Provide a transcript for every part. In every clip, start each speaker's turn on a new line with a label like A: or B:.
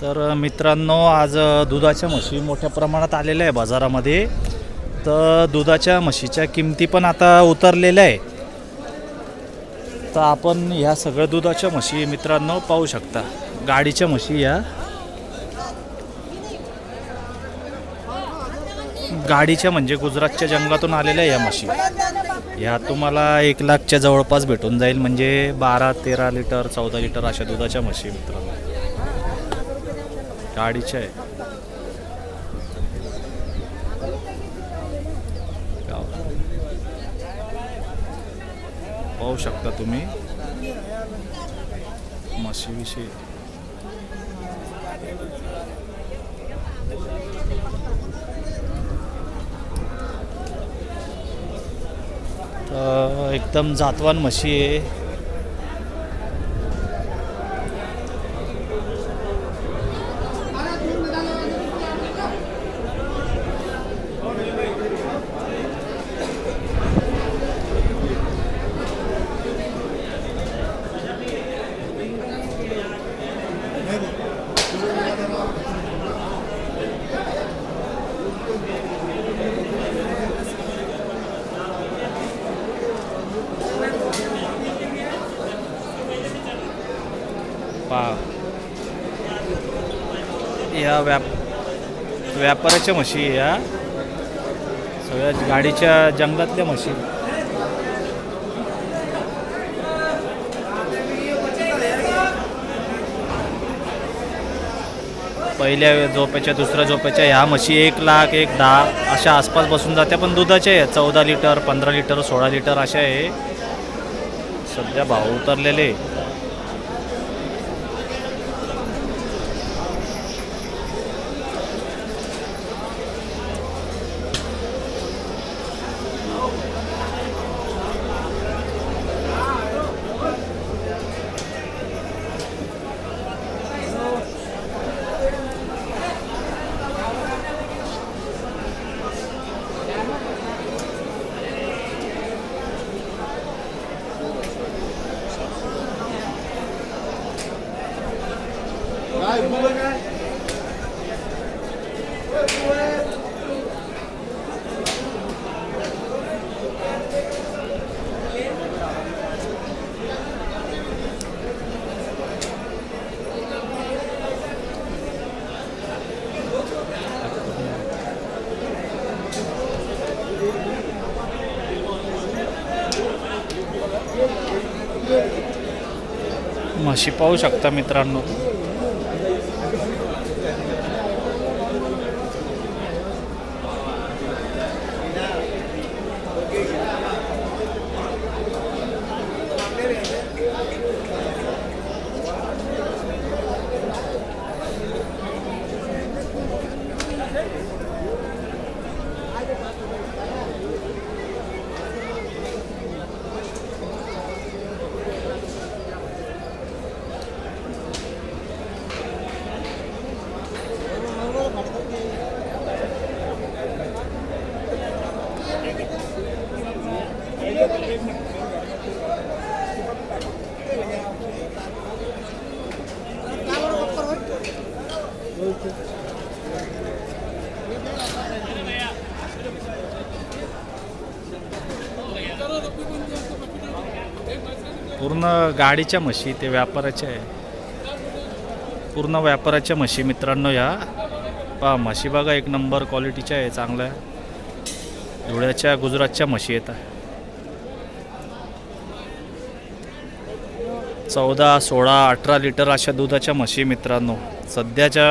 A: तर मित्रांनो आज दुधाच्या म्हशी मोठ्या प्रमाणात आलेल्या आहे बाजारामध्ये. तर दुधाच्या म्हशीच्या किमती पण आता उतरलेल्या आहे. तर आपण ह्या सगळ्या दुधाच्या म्हशी मित्रांनो पाहू शकता. गाडीच्या म्हशी या. गाडीच्या म्हणजे गुजरातच्या जंगलातून आलेल्या या म्हशी. ह्या तुम्हाला एक लाखच्या जवळपास भेटून जाईल. म्हणजे बारा तेरा लिटर चौदा लिटर अशा दुधाच्या म्हशी मित्रांनो. गाडीचे आहे. पाहू शकता तुम्ही. म्हशीविषयी एकदम जातवान म्हशी आहे. पा या व्याप व्यापाराच्या म्हशी आहे या. सगळ्या गाडीच्या जंगलातल्या म्हशी. पहिल्या झोपेच्या दुसऱ्या झोपेच्या ह्या म्हशी एक लाख एक दहा अशा आसपास बसून जात्या पण दुधाच्या आहे चौदा लिटर पंधरा लिटर सोळा लिटर अशा आहे. सध्या भाव उतरलेले. म्हशी पाहू शकता मित्रांनो. पूर्ण गाडीच्या म्हशी ते व्यापाराच्या आहे. पूर्ण व्यापाराच्या म्हशी मित्रांनो या. पहा म्हशी बघा एक नंबर क्वालिटीच्या आहे चांगल्या. धुळ्याच्या गुजरातच्या म्हशी येतात चौदा सोळा अठरा लिटर अशा दुधाच्या म्हशी मित्रांनो. सध्याच्या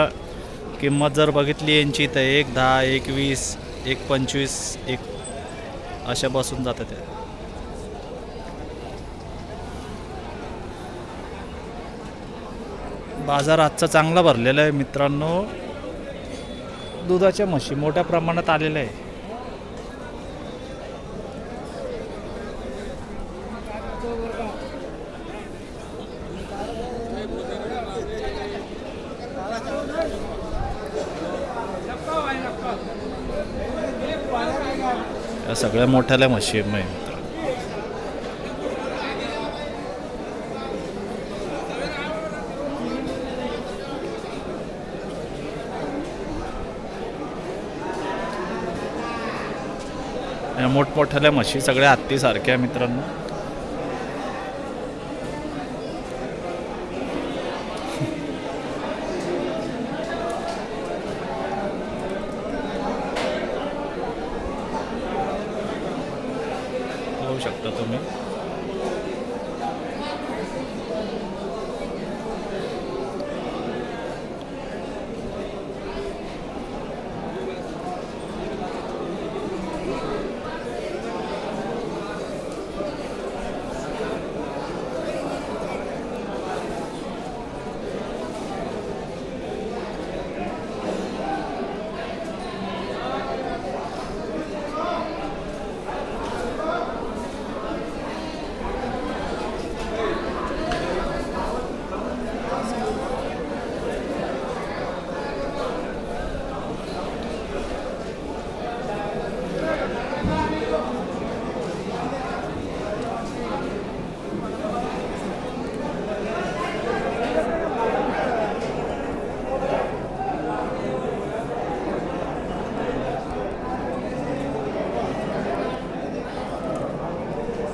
A: किंमत जर बघितली यांची तर एक दहा एक वीस एक पंचवीस एक अशा बसून जातात त्या. बाजार आजचा चांगला भरलेला आहे मित्रांनो. दुधाच्या म्हशी मोठ्या प्रमाणात आलेल्या आहे या सगळ्या मोठ्याल्या म्हशी मिळतात मोठमोठ्याल्या म्हशी सगळ्या हत्तीसारख्या मित्रांनो. তুমি?